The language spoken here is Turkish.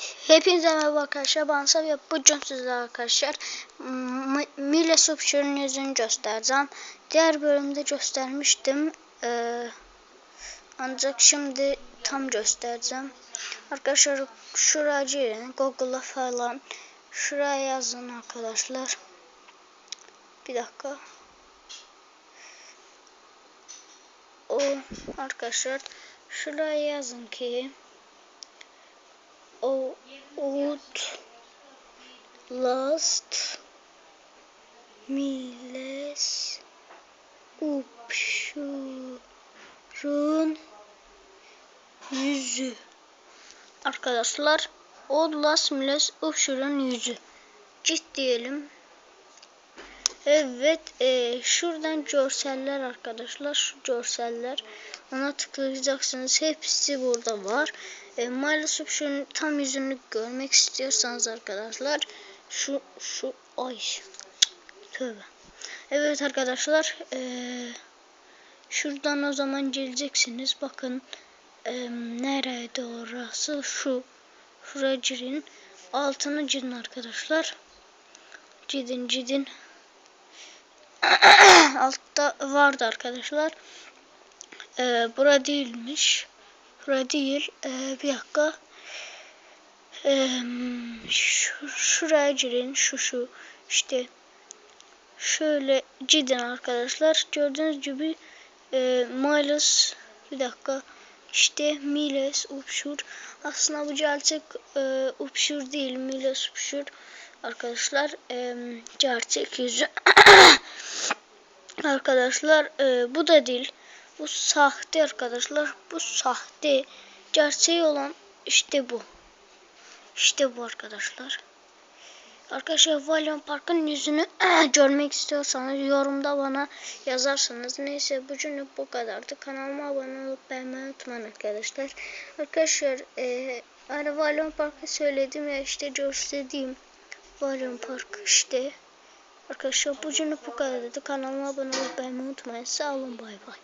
Hepinize merhaba arkadaşlar. Ben Sabiha. Bugün sizlerle arkadaşlar Mille Subşur'un yüzünü göstereceğim. Diğer bölümde göstermiştim. Ee, ancak şimdi tam göstereceğim. Arkadaşlar şuraya girin. Google'a falan. Şuraya yazın arkadaşlar. Bir dakika. O arkadaşlar şuraya yazın ki Outlast Miles Upşur'un yüzü. Arkadaşlar Outlast Miles Upşur'un yüzü. Cid diyelim Evet e, şuradan görseller arkadaşlar şu görseller. Ona tıklayacaksınız. Hepsi burada var. E, maalesef şunun tam yüzünü görmek istiyorsanız arkadaşlar şu şu ay tövbe. Evet arkadaşlar e, şuradan o zaman geleceksiniz. Bakın e, nerede orası şu şuraya girin. Altını girin arkadaşlar. Cidin cidin altta vardı arkadaşlar. Ee, bura değilmiş. Bura değil. Ee, bir dakika. Ee, şu, şuraya girin. Şu şu. işte şöyle cidden arkadaşlar. Gördüğünüz gibi e, Miles bir dakika. İşte Miles Upşur. Aslında bu gerçek e, Upşur değil. Miles Upşur. Arkadaşlar e, gerçek yüzü. arkadaşlar e, bu da değil. Bu sahte arkadaşlar. Bu sahte. Gerçeği olan işte bu. İşte bu arkadaşlar. Arkadaşlar Valiant Park'ın yüzünü görmek istiyorsanız yorumda bana yazarsınız. Neyse bugünlük bu kadardı. Kanalıma abone olup beğenmeyi unutmayın arkadaşlar. Arkadaşlar e, hani Valiant Park'ı söyledim ya işte gösterdiğim Valiant Park işte. Arkadaşlar bugünlük bu kadardı. Kanalıma abone olup beğenmeyi unutmayın. Sağ olun bay bay.